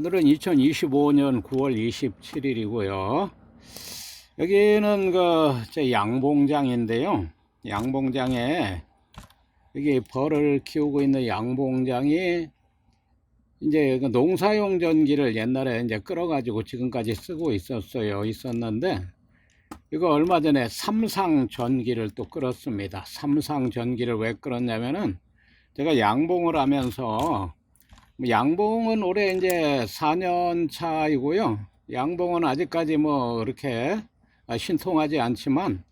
오늘은 2025년 9월 27일이고요. 여기는 그제 양봉장인데요. 양봉장에 여기 벌을 키우고 있는 양봉장이 이제 그 농사용 전기를 옛날에 이제 끌어가지고 지금까지 쓰고 있었어요. 있었는데 이거 얼마 전에 삼상 전기를 또 끌었습니다. 삼상 전기를 왜 끌었냐면은 제가 양봉을 하면서 뭐 양봉은 올해 이제 4년 차이고요. 양봉은 아직까지 뭐 그렇게 신통하지 않지만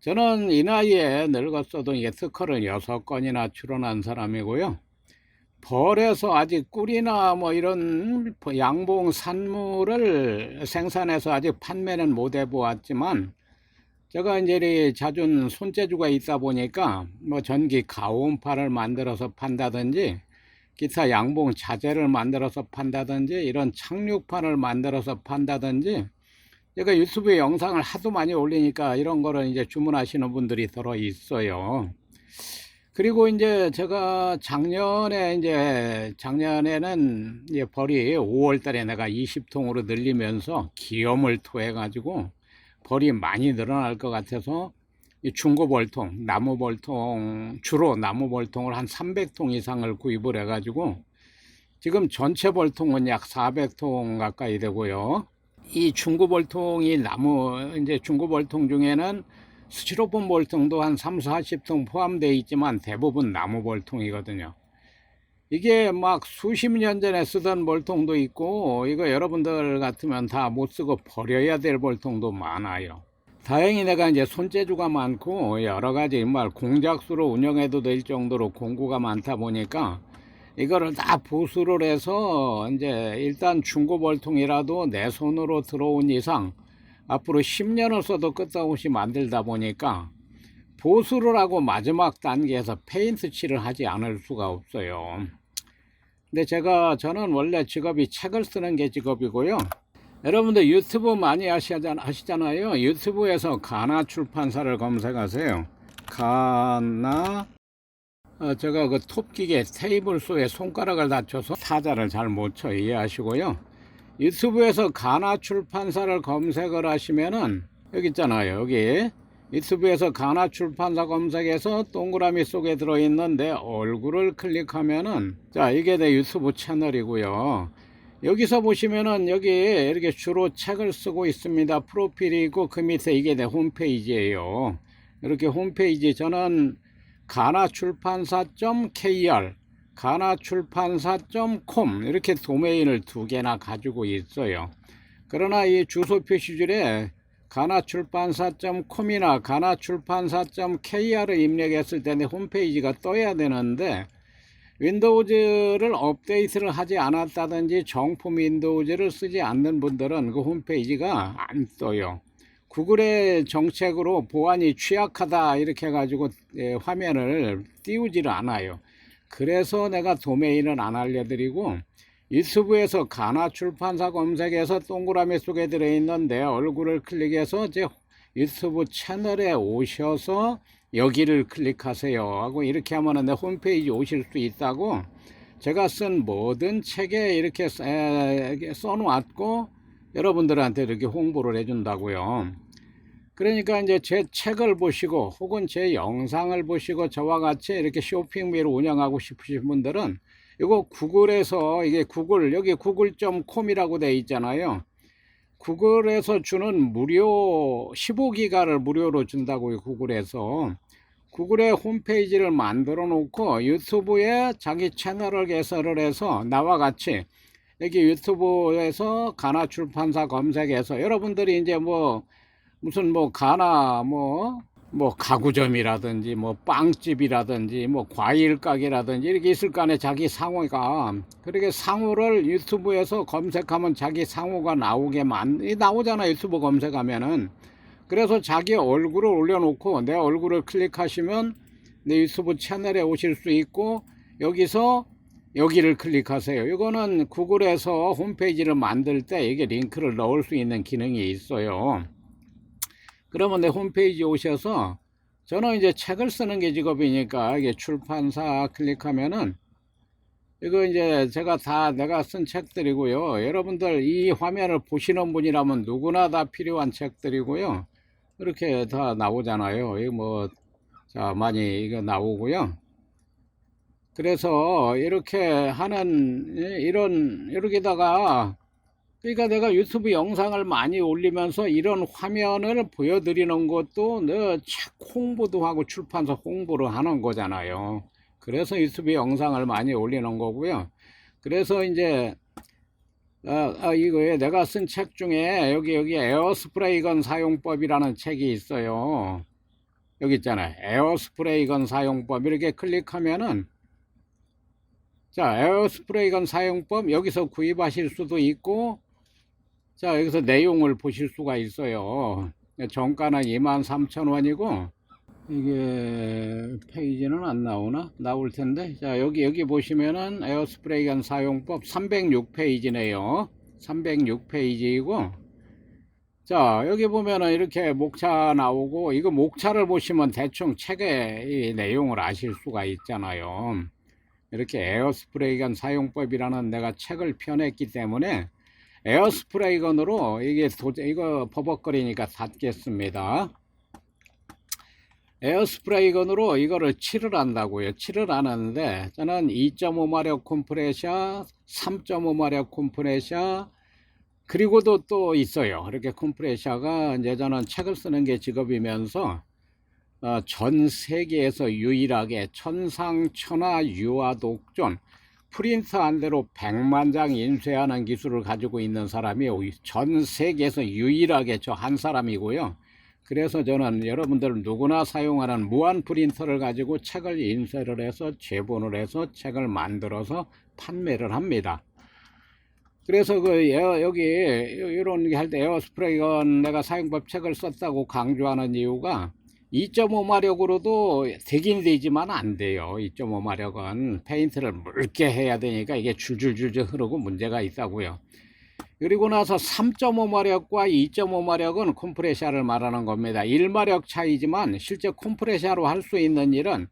저는 이 나이에 늙었어도 이게 특허를 여섯 건이나 출원한 사람이고요. 벌에서 아직 꿀이나 뭐 이런 양봉 산물을 생산해서 아직 판매는 못 해보았지만 제가 이제 이 잦은 손재주가 있다 보니까 뭐 전기 가온파를 만들어서 판다든지 기타 양봉 자재를 만들어서 판다든지 이런 착륙판을 만들어서 판다든지 제가 유튜브에 영상을 하도 많이 올리니까 이런 거를 이제 주문하시는 분들이 들어 있어요. 그리고 이제 제가 작년에 이제 작년에는 이제 벌이 5월 달에 내가 20통으로 늘리면서 기염을 토해 가지고 벌이 많이 늘어날 것 같아서 이 중고 벌통, 나무 벌통, 주로 나무 벌통을 한 300통 이상을 구입을 해 가지고 지금 전체 벌통은 약 400통 가까이 되고요. 이 중고 벌통이 나무 이제 중고 벌통 중에는 스티로폼 벌통도 한 3, 40통 포함되어 있지만 대부분 나무 벌통이거든요. 이게 막 수십 년 전에 쓰던 벌통도 있고 이거 여러분들 같으면 다 못 쓰고 버려야 될 벌통도 많아요. 다행히 내가 이제 손재주가 많고 여러 가지 정말 공작수로 운영해도 될 정도로 공구가 많다 보니까 이거를 다 보수를 해서 이제 일단 중고 벌통이라도 내 손으로 들어온 이상 앞으로 10년을 써도 끝없이 만들다 보니까 보수를 하고 마지막 단계에서 페인트 칠을 하지 않을 수가 없어요. 근데 제가 저는 원래 직업이 책을 쓰는 게 직업이고요. 여러분들 유튜브 많이 하시잖아요. 유튜브에서 가나 출판사를 검색하세요. 가나 어, 제가 그 톱기계 테이블 소에 손가락을 다쳐서 타자를 잘 못 쳐 이해하시고요. 유튜브에서 가나 출판사를 검색을 하시면은 여기 있잖아요. 여기 유튜브에서 가나 출판사 검색해서 동그라미 속에 들어있는데 얼굴을 클릭하면은 자 이게 내 유튜브 채널이고요. 여기서 보시면은 여기 이렇게 주로 책을 쓰고 있습니다. 프로필이 있고 그 밑에 이게 내 홈페이지예요. 이렇게 홈페이지 저는 가나출판사.kr 가나출판사.com 이렇게 도메인을 두 개나 가지고 있어요. 그러나 이 주소 표시줄에 가나출판사.com이나 가나출판사.kr을 입력했을 때는 홈페이지가 떠야 되는데 윈도우즈를 업데이트를 하지 않았다든지 정품 윈도우즈를 쓰지 않는 분들은 그 홈페이지가 안 떠요. 구글의 정책으로 보안이 취약하다 이렇게 해가지고 예, 화면을 띄우지를 않아요. 그래서 내가 도메인을 안 알려드리고 유튜브에서 가나 출판사 검색해서 동그라미 속에 들어있는데 얼굴을 클릭해서 제 유튜브 채널에 오셔서 여기를 클릭하세요 하고 이렇게 하면 내 홈페이지 오실 수 있다고 제가 쓴 모든 책에 이렇게 써놓았고 여러분들한테 이렇게 홍보를 해준다고요. 그러니까 이제 제 책을 보시고 혹은 제 영상을 보시고 저와 같이 이렇게 쇼핑비를 운영하고 싶으신 분들은 이거 구글에서 이게 구글 여기 구글.com이라고 돼 있잖아요. 구글에서 주는 무료 15기가를 무료로 준다고요. 구글에서 구글의 홈페이지를 만들어 놓고 유튜브에 자기 채널을 개설을 해서 나와 같이 여기 유튜브에서 가나 출판사 검색해서 여러분들이 이제 뭐 무슨 뭐 가나 뭐 뭐 가구점이라든지 뭐 빵집이라든지 뭐 과일 가게라든지 이렇게 있을 거 아니에요 자기 상호가 그렇게 상호를 유튜브에서 검색하면 자기 상호가 나오게 만 나오잖아 유튜브 검색하면은 그래서 자기 얼굴을 올려놓고 내 얼굴을 클릭하시면 내 유튜브 채널에 오실 수 있고 여기서 여기를 클릭하세요. 이거는 구글에서 홈페이지를 만들 때 이게 링크를 넣을 수 있는 기능이 있어요. 그러면 내 홈페이지 오셔서 저는 이제 책을 쓰는 게 직업이니까 이게 출판사 클릭하면은 이거 이제 제가 다 내가 쓴 책들이고요. 여러분들 이 화면을 보시는 분이라면 누구나 다 필요한 책들이고요. 이렇게 다 나오잖아요. 이거 뭐, 자, 많이 이거 나오고요. 그래서 이렇게 하는, 예, 이런, 이렇게다가, 그러니까 내가 유튜브 영상을 많이 올리면서 이런 화면을 보여드리는 것도 내책 홍보도 하고 출판사 홍보를 하는 거잖아요. 그래서 유튜브 영상을 많이 올리는 거고요. 그래서 이제 아, 아, 이거에 내가 쓴 책 중에 여기 여기 에어스프레이건 사용법이라는 책이 있어요. 여기 있잖아요. 에어스프레이건 사용법 이렇게 클릭하면은 자 에어스프레이건 사용법 여기서 구입하실 수도 있고 자 여기서 내용을 보실 수가 있어요. 정가는 23,000원이고 이게 페이지는 안 나오나? 나올 텐데. 자, 여기, 여기 보시면은 에어스프레이건 사용법 306페이지네요. 306페이지이고. 자, 여기 보면은 이렇게 목차 나오고, 이거 목차를 보시면 대충 책의 이 내용을 아실 수가 있잖아요. 이렇게 에어스프레이건 사용법이라는 내가 책을 펴냈기 때문에 에어스프레이건으로 이게 도, 이거 버벅거리니까 닫겠습니다. 에어스프레이건으로 이거를 칠을 한다고요. 칠을 하는데 저는 2.5마력 컴프레셔, 3.5마력 컴프레셔 그리고도 또 있어요. 이렇게 컴프레셔가 이제 저는 책을 쓰는 게 직업이면서 어, 전 세계에서 유일하게 천상천하 유아 독존 프린터 한 대로 100만 장 인쇄하는 기술을 가지고 있는 사람이 전 세계에서 유일하게 저 한 사람이고요. 그래서 저는 여러분들 누구나 사용하는 무한 프린터를 가지고 책을 인쇄를 해서 제본을 해서 책을 만들어서 판매를 합니다. 그래서 그 여기 이런 게 할 때 에어스프레이건 내가 사용법 책을 썼다고 강조하는 이유가 2.5마력으로도 되긴 되지만 안 돼요. 2.5마력은 페인트를 묽게 해야 되니까 이게 줄줄줄줄 흐르고 문제가 있다고요. 그리고 나서 3.5마력과 2.5마력은 컴프레셔를 말하는 겁니다. 1마력 차이지만 실제 컴프레셔로 할 수 있는 일은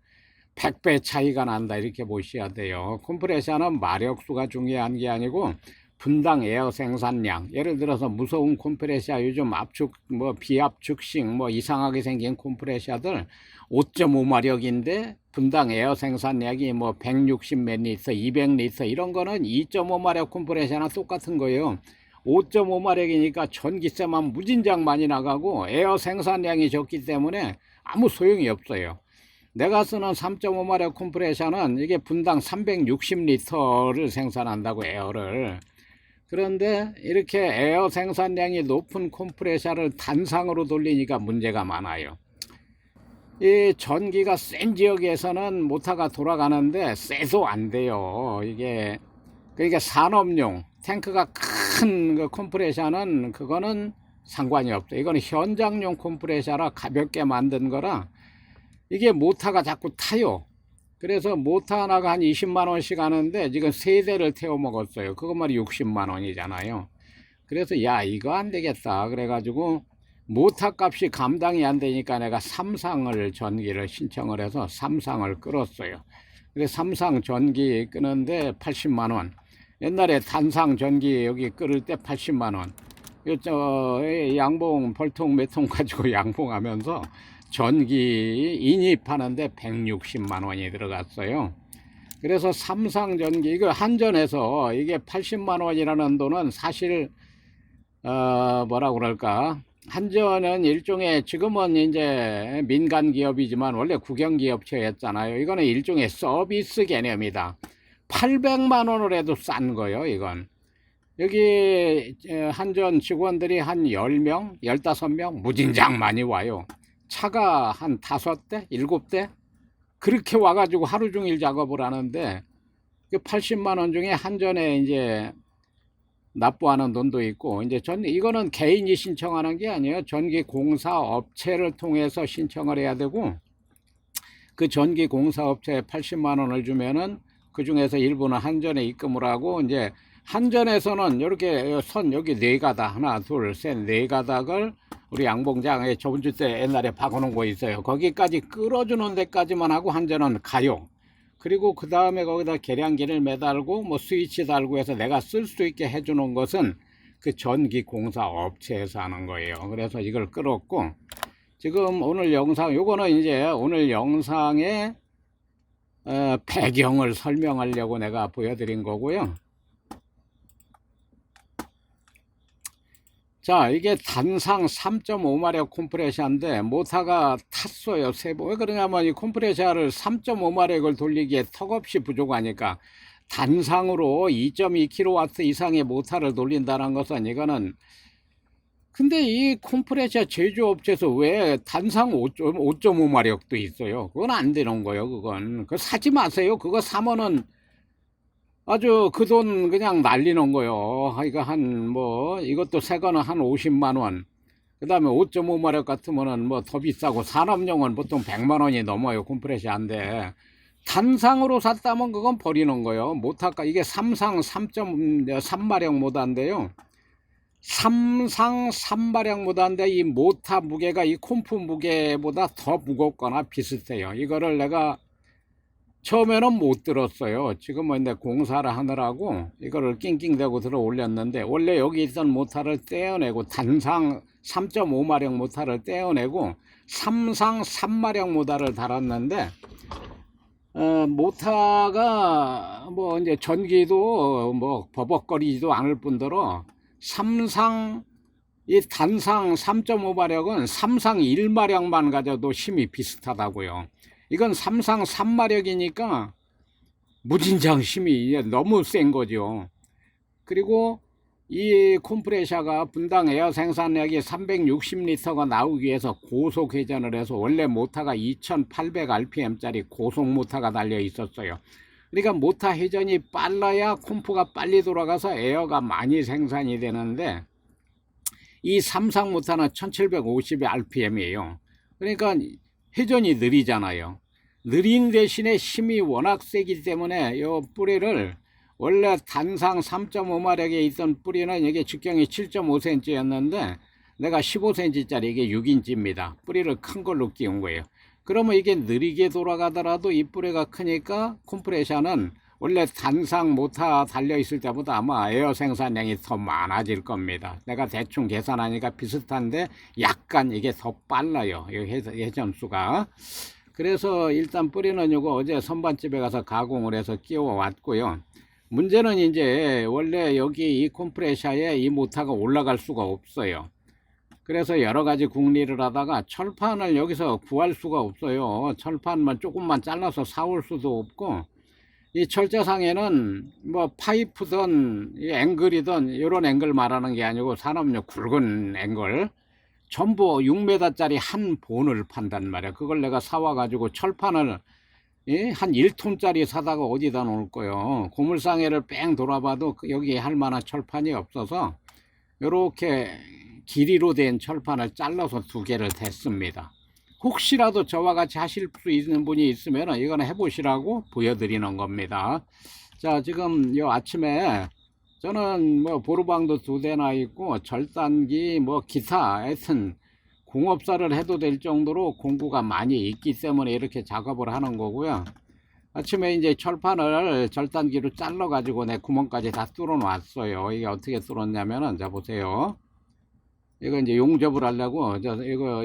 100배 차이가 난다 이렇게 보셔야 돼요. 컴프레셔는 마력수가 중요한 게 아니고 분당 에어 생산량 예를 들어서 무서운 컴프레셔 요즘 압축 뭐 비압 축식 뭐 이상하게 생긴 컴프레셔들 5.5마력인데 분당 에어 생산량이 뭐 160몇 리터 200리터 이런 거는 2.5마력 컴프레셔나 똑같은 거예요. 5.5마력이니까 전기세만 무진장 많이 나가고 에어 생산량이 적기 때문에 아무 소용이 없어요. 내가 쓰는 3.5마력 컴프레셔는 이게 분당 360리터를 생산한다고 에어를 그런데 이렇게 에어 생산량이 높은 컴프레셔를 단상으로 돌리니까 문제가 많아요. 이 전기가 센 지역에서는 모터가 돌아가는데 세도 안 돼요. 이게 그러니까 산업용 탱크가 큰 그 컴프레셔는 그거는 상관이 없다. 이거는 현장용 컴프레셔라 가볍게 만든 거라 이게 모터가 자꾸 타요. 그래서 모터 하나가 한 20만 원씩 하는데 지금 세 대를 태워 먹었어요. 그것만 60만 원이잖아요. 그래서 야 이거 안 되겠다. 그래가지고 모터 값이 감당이 안 되니까 내가 삼상을 전기를 신청을 해서 삼상을 끌었어요. 그래서 삼상 전기 끄는데 80만 원. 옛날에 단상 전기 여기 끌을 때 80만 원. 저 양봉 벌통 몇통 가지고 양봉하면서 전기 인입하는데 160만 원이 들어갔어요. 그래서 삼상전기 이거 한전에서 이게 80만 원이라는 돈은 사실 어 뭐라 그럴까 한전은 일종의 지금은 이제 민간 기업이지만 원래 국영 기업체였잖아요. 이거는 일종의 서비스 개념이다. 800만 원을 해도 싼 거예요, 이건. 여기 한전 직원들이 한 10명, 15명 무진장 많이 와요. 차가 한 다섯 대, 일곱 대 그렇게 와가지고 하루 종일 작업을 하는데 그 80만 원 중에 한전에 이제 납부하는 돈도 있고 이제 전 이거는 개인이 신청하는 게 아니에요. 전기 공사 업체를 통해서 신청을 해야 되고 그 전기 공사 업체에 80만 원을 주면은 그 중에서 일부는 한전에 입금을 하고 이제 한전에서는 이렇게 선 여기 네 가닥 하나 둘 셋 네 가닥을 우리 양봉장에 저번 주때 옛날에 박아놓은 거 있어요. 거기까지 끌어주는 데까지만 하고 한전은 가요. 그리고 그 다음에 거기다 계량기를 매달고 뭐 스위치 달고 해서 내가 쓸 수 있게 해주는 것은 그 전기 공사 업체에서 하는 거예요. 그래서 이걸 끌었고 지금 오늘 영상 요거는 이제 오늘 영상의 어, 배경을 설명하려고 내가 보여드린 거고요. 자, 이게 단상 3.5마력 콤프레셔인데 모타가 탔어요. 세 번. 왜 그러냐면 이 콤프레셔를 3.5마력을 돌리기에 턱없이 부족하니까 단상으로 2.2kW 이상의 모타를 돌린다는 것은 이거는 근데 이 콤프레셔 제조업체에서 왜 단상 5.5마력도 있어요? 그건 안 되는 거예요, 그건. 그거 사지 마세요. 그거 사면은 아주 그 돈 그냥 날리는 거요. 이거 한뭐 이것도 새 거는 한 50만 원. 그 다음에 5.5마력 같으면은 뭐 더 비싸고 산업용은 보통 100만 원이 넘어요. 콤프레셔인데 단상으로 샀다면 그건 버리는 거요. 모타가 이게 삼상 3.3마력 모다인데요. 삼상 3마력 모다인데 이 모타 무게가 이 콤프 무게보다 더 무겁거나 비슷해요. 이거를 내가 처음에는 못 들었어요. 지금은 이제 공사를 하느라고 이거를 낑낑대고 들어 올렸는데 원래 여기 있던 모타를 떼어내고 단상 3.5마력 모타를 떼어내고 삼상 3마력 모타를 달았는데 어, 모타가 뭐 이제 전기도 뭐 버벅거리지도 않을 뿐더러 삼상 이 단상 3.5마력은 삼상 1마력만 가져도 힘이 비슷하다고요. 이건 삼상 3마력이니까 무진장 힘이 너무 센 거죠. 그리고 이 콤프레셔가 분당 에어 생산량이 360리터가 나오기 위해서 고속 회전을 해서 원래 모터가 2800rpm짜리 고속 모터가 달려 있었어요. 그러니까 모터 회전이 빨라야 콤프가 빨리 돌아가서 에어가 많이 생산이 되는데 이 삼상 모터는 1750rpm이에요. 그러니까 회전이 느리잖아요. 느린 대신에 힘이 워낙 세기 때문에 이 뿌리를 원래 단상 3.5마력에 있던 뿌리는 이게 직경이 7.5cm였는데 내가 15cm짜리 이게 6인치입니다. 뿌리를 큰 걸로 끼운 거예요. 그러면 이게 느리게 돌아가더라도 이 뿌리가 크니까 콤프레셔는 원래 단상 모터 달려 있을 때보다 아마 에어 생산량이 더 많아질 겁니다. 내가 대충 계산하니까 비슷한데 약간 이게 더 빨라요. 이 회전수가. 그래서 일단 뿌리는 이거 어제 선반집에 가서 가공을 해서 끼워 왔고요. 문제는 이제 원래 여기 이 콤프레셔에 이 모터가 올라갈 수가 없어요. 그래서 여러 가지 궁리를 하다가 철판을 여기서 구할 수가 없어요. 철판만 조금만 잘라서 사올 수도 없고 이 철자상에는 뭐 파이프든 이 앵글이든 이런 앵글 말하는 게 아니고 산업용 굵은 앵글 전부 6m짜리 한 본을 판단 말이야. 그걸 내가 사와가지고 철판을 예? 한 1톤짜리 사다가 어디다 놓을 거요. 고물상해를 뺑 돌아봐도 그 여기 할 만한 철판이 없어서 이렇게 길이로 된 철판을 잘라서 두 개를 댔습니다. 혹시라도 저와 같이 하실 수 있는 분이 있으면 이거는 해보시라고 보여드리는 겁니다. 자, 지금 요 아침에 저는 뭐 보루방도 두 대나 있고 절단기 뭐 기타 하여튼 공업사를 해도 될 정도로 공구가 많이 있기 때문에 이렇게 작업을 하는 거고요. 아침에 이제 철판을 절단기로 잘라 가지고 내 구멍까지 다 뚫어 놨어요. 이게 어떻게 뚫었냐면은 자 보세요. 이거 이제 용접을 하려고 저 이거,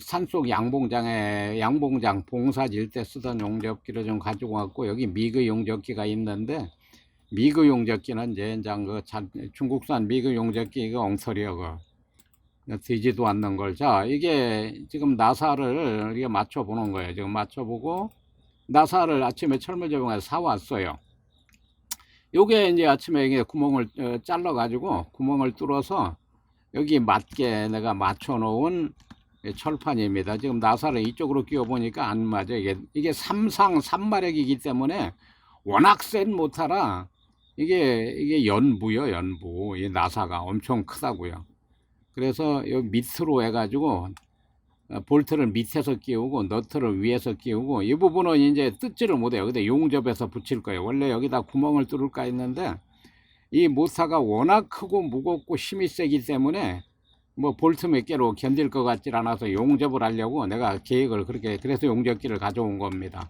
산속 양봉장에 양봉장 봉사질 때 쓰던 용접기를 좀 가지고 왔고 여기 미그 용접기가 있는데 미그 용접기는 이제 이제 그 중국산 미그 용접기 이거 엉터리야 그 되지도 않는 걸. 자 이게 지금 나사를 이게 맞춰 보는 거예요. 지금 맞춰 보고 나사를 아침에 철물점에서 사 왔어요. 요게 이제 아침에 이게 구멍을 어, 잘라 가지고 구멍을 뚫어서 여기 맞게 내가 맞춰 놓은 철판입니다. 지금 나사를 이쪽으로 끼워 보니까 안 맞아. 이게 이게 삼상 3마력이기 때문에 워낙 센 모터라 이게 이게 연부요, 연부. 이 나사가 엄청 크다고요. 그래서 요 밑으로 해 가지고 어, 볼트를 밑에서 끼우고 너트를 위에서 끼우고 이 부분은 이제 뜯지를 못해요. 근데 용접해서 붙일 거예요. 원래 여기다 구멍을 뚫을까 했는데 이 모터가 워낙 크고 무겁고 힘이 세기 때문에 뭐 볼트 몇 개로 견딜 것 같질 않아서 용접을 하려고 내가 계획을 그렇게 그래서 용접기를 가져온 겁니다.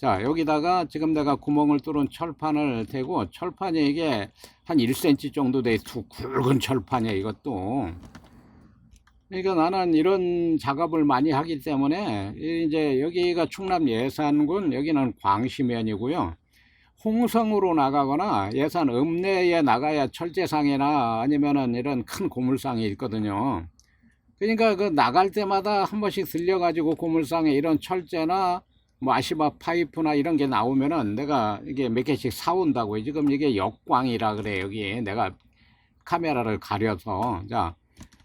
자, 여기다가 지금 내가 구멍을 뚫은 철판을 대고 철판이 이게 한 1cm 정도 돼, 두 굵은 철판이야, 이것도. 그러니까 나는 이런 작업을 많이 하기 때문에 이제 여기가 충남 예산군, 여기는 광시면이고요. 홍성으로 나가거나 예산 읍내에 나가야 철제상이나 아니면은 이런 큰 고물상이 있거든요. 그러니까 그 나갈 때마다 한 번씩 들려가지고 고물상에 이런 철제나 뭐 아시바 파이프나 이런 게 나오면은 내가 이게 몇 개씩 사온다고요. 지금 이게 역광이라 그래 여기 내가 카메라를 가려서 자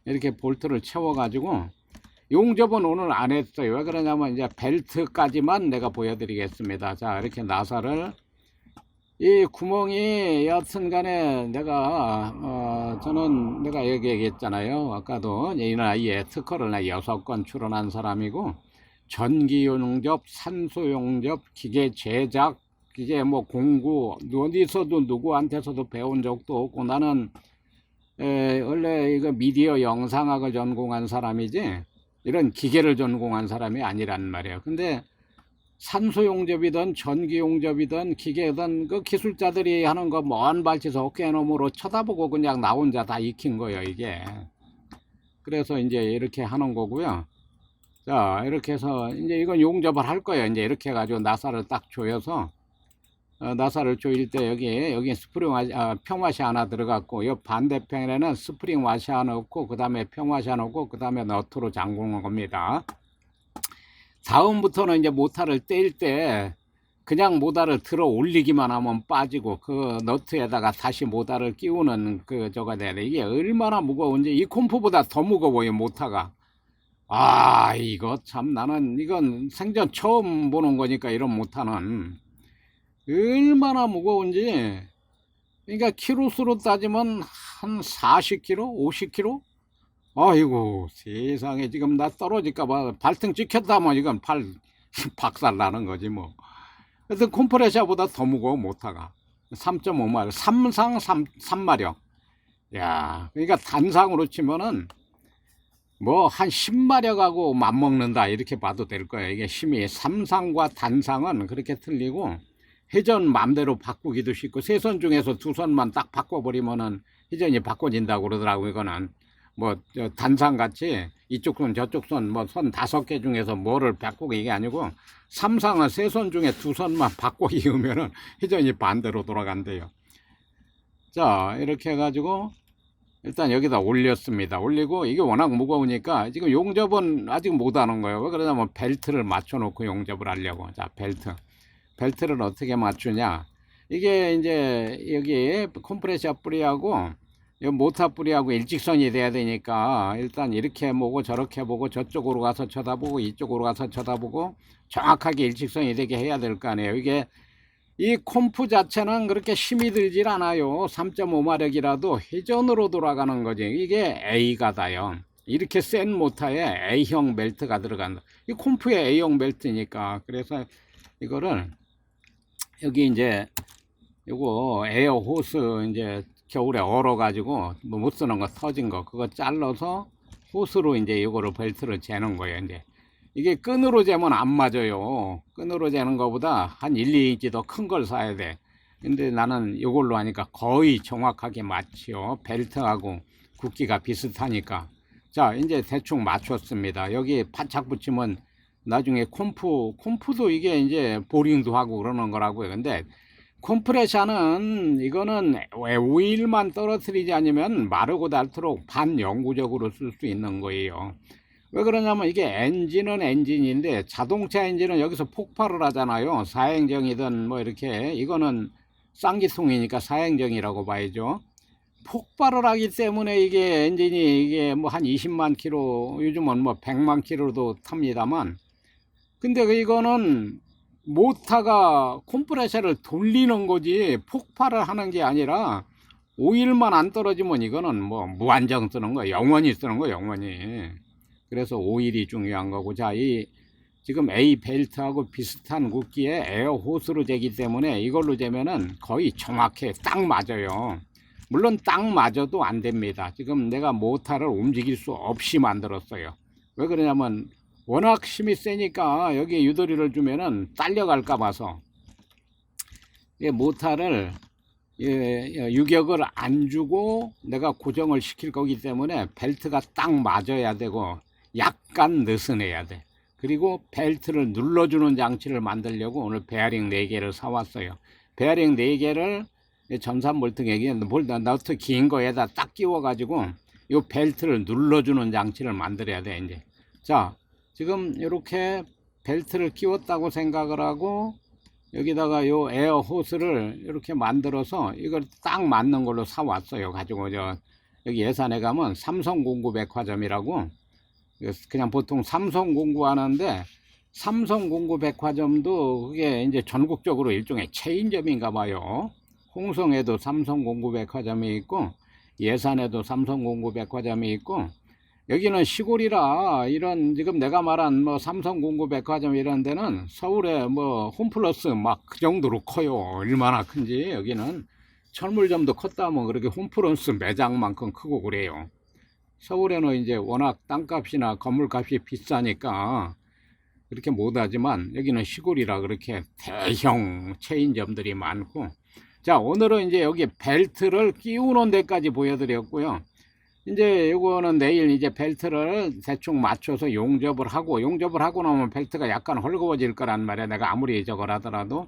이렇게 볼트를 채워 가지고 용접은 오늘 안 했어요. 왜 그러냐면 이제 벨트까지만 내가 보여드리겠습니다. 자 이렇게 나사를 이 구멍이 여튼간에 내가 어 저는 내가 얘기했잖아요. 아까도 이 나이에 특허를 나 여섯 건 출원한 사람이고 전기 용접, 산소 용접, 기계 제작, 기계 뭐 공구 어디서도 누구한테서도 배운 적도 없고 나는 에, 원래 이거 미디어 영상학을 전공한 사람이지 이런 기계를 전공한 사람이 아니란 말이에요. 근데 산소 용접이든 전기 용접이든 기계든 그 기술자들이 하는 거 먼 발치에서 어깨너머로 쳐다보고 그냥 나 혼자 다 익힌 거예요, 이게. 그래서 이제 이렇게 하는 거고요. 자, 이렇게 해서 이제 이건 용접을 할 거예요. 이제 이렇게 해가지고 나사를 딱 조여서 어, 나사를 조일 때 여기 여기 스프링 와시, 아, 평와시 하나 들어갔고 이 반대편에는 스프링 와시 하나 넣고 그 다음에 평와시 하나 넣고 그 다음에 너트로 잠그는 겁니다. 다음부터는 이제 모타를 뗄때 그냥 모다를 들어 올리기만 하면 빠지고 그 너트에다가 다시 모다를 끼우는 그 저가 돼야 돼. 이게 얼마나 무거운지 이 콤프보다 더 무거워요 모타가. 아 이거 참 나는 이건 생전 처음 보는 거니까 이런 모타는 얼마나 무거운지 그러니까 키로수로 따지면 한 40kg, 50kg? 아이고 세상에 지금 나 떨어질까 봐 발등 찍혔다면 이건 팔 박살 나는 거지 뭐. 그래서 콤프레셔보다 더 무거워 모타가 3.5마력, 삼상 3, 3마력. 야, 그러니까 단상으로 치면은 뭐 한 10마력하고 맞먹는다 이렇게 봐도 될 거예요. 이게 힘이 삼상과 단상은 그렇게 틀리고 회전 맘대로 바꾸기도 쉽고 세 선 중에서 두 선만 딱 바꿔버리면은 회전이 바꿔진다고 그러더라고 이거는 뭐 단상 같이 이쪽 손 저쪽 손뭐선 다섯 개 중에서 뭐를 바꾸고 이게 아니고 삼상은 세선 중에 두 선만 바꿔 이으면은 회전이 반대로 돌아간대요. 자 이렇게 해가지고 일단 여기다 올렸습니다. 올리고 이게 워낙 무거우니까 지금 용접은 아직 못하는 거예요. 왜 그러냐면 벨트를 맞춰놓고 용접을 하려고. 자 벨트. 벨트를 어떻게 맞추냐? 이게 이제 여기 컴프레셔 뿌리하고 이 모터 뿌리하고 일직선이 돼야 되니까 일단 이렇게 보고 저렇게 보고 저쪽으로 가서 쳐다보고 이쪽으로 가서 쳐다보고 정확하게 일직선이 되게 해야 될 거 아니에요. 이게 이 콤프 자체는 그렇게 힘이 들질 않아요. 3.5마력이라도 회전으로 돌아가는 거지. 이게 A가 다요. 이렇게 센 모터에 A형 벨트가 들어간다. 이 콤프에 A형 벨트니까. 그래서 이거를 여기 이제 요거 에어 호스 이제 겨울에 얼어 가지고 뭐 못 쓰는 거 터진 거 그거 잘라서 호스로 이제 이거를 벨트를 재는 거예요 이제. 이게 끈으로 재면 안 맞아요. 끈으로 재는 거보다 한 1, 2인치 더 큰 걸 사야 돼. 근데 나는 이걸로 하니까 거의 정확하게 맞지요 벨트하고 굵기가 비슷하니까. 자 이제 대충 맞췄습니다. 여기 바짝 붙이면 나중에 콤프 콤프도 이게 이제 보링도 하고 그러는 거라고요. 근데 콤프레셔는 이거는 왜 오일만 떨어뜨리지 않으면 마르고 닳도록 반영구적으로 쓸 수 있는 거예요. 왜 그러냐면 이게 엔진은 엔진인데 자동차 엔진은 여기서 폭발을 하잖아요. 사행정이든 뭐 이렇게 이거는 쌍기통이니까 사행정이라고 봐야죠. 폭발을 하기 때문에 이게 엔진이 이게 뭐 한 20만 킬로 요즘은 뭐 100만 킬로도 탑니다만 근데 그 이거는 모터가 컴프레셔를 돌리는 거지 폭발을 하는 게 아니라 오일만 안 떨어지면 이거는 뭐 무한정 쓰는 거 영원히 쓰는 거 영원히. 그래서 오일이 중요한 거고 자이 지금 A 벨트하고 비슷한 굵기에 에어 호스로 재기 때문에 이걸로 재면은 거의 정확해. 딱 맞아요. 물론 딱 맞아도 안 됩니다. 지금 내가 모터를 움직일 수 없이 만들었어요. 왜 그러냐면 워낙 힘이 세니까 여기에 유도리를 주면은 딸려갈까 봐서 이 모타를 예, 유격을 안 주고 내가 고정을 시킬 거기 때문에 벨트가 딱 맞아야 되고 약간 느슨해야 돼. 그리고 벨트를 눌러주는 장치를 만들려고 오늘 베어링 4개를 사왔어요. 베어링 4개를 전산 볼트에게 볼 너트 긴 거에다 딱 끼워가지고 이 벨트를 눌러주는 장치를 만들어야 돼 이제. 자 지금 이렇게 벨트를 끼웠다고 생각을 하고 여기다가 요 에어 호스를 이렇게 만들어서 이걸 딱 맞는 걸로 사 왔어요. 가지고 저 여기 예산에 가면 삼성공구 백화점이라고 그냥 보통 삼성공구 하는데 삼성공구 백화점도 그게 이제 전국적으로 일종의 체인점인가 봐요. 홍성에도 삼성공구 백화점이 있고 예산에도 삼성공구 백화점이 있고 여기는 시골이라 이런 지금 내가 말한 뭐 삼성공구 백화점 이런 데는 서울에 뭐 홈플러스 막 그 정도로 커요. 얼마나 큰지 여기는 철물점도 컸다 뭐 그렇게 홈플러스 매장만큼 크고 그래요. 서울에는 이제 워낙 땅값이나 건물값이 비싸니까 그렇게 못하지만 여기는 시골이라 그렇게 대형 체인점들이 많고 자 오늘은 이제 여기 벨트를 끼우는 데까지 보여드렸고요. 이제 요거는 내일 이제 벨트를 대충 맞춰서 용접을 하고 용접을 하고 나면 벨트가 약간 헐거워질 거란 말이야. 내가 아무리 저걸 하더라도.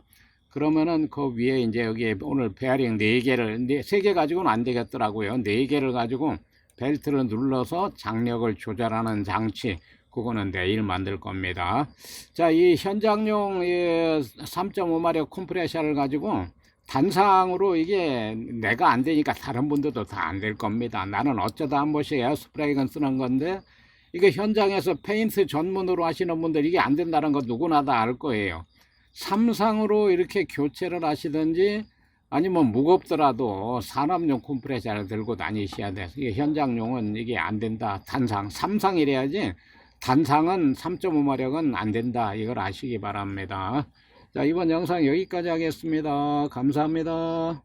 그러면은 그 위에 이제 여기 오늘 베어링 4개를 3개 가지고는 안 되겠더라고요. 4개를 가지고 벨트를 눌러서 장력을 조절하는 장치 그거는 내일 만들 겁니다. 자 이 현장용 3.5마력 컴프레셔를 가지고 단상으로 이게 내가 안 되니까 다른 분들도 다 안 될 겁니다. 나는 어쩌다 한 번씩 에어스프레이건 쓰는 건데 이게 현장에서 페인트 전문으로 하시는 분들 이게 안 된다는 거 누구나 다 알 거예요. 삼상으로 이렇게 교체를 하시든지 아니면 무겁더라도 산업용 컴프레셔를 들고 다니셔야 돼요. 이게 현장용은 이게 안 된다. 단상, 삼상이래야지 단상은 3.5마력은 안 된다. 이걸 아시기 바랍니다. 자, 이번 영상 여기까지 하겠습니다. 감사합니다.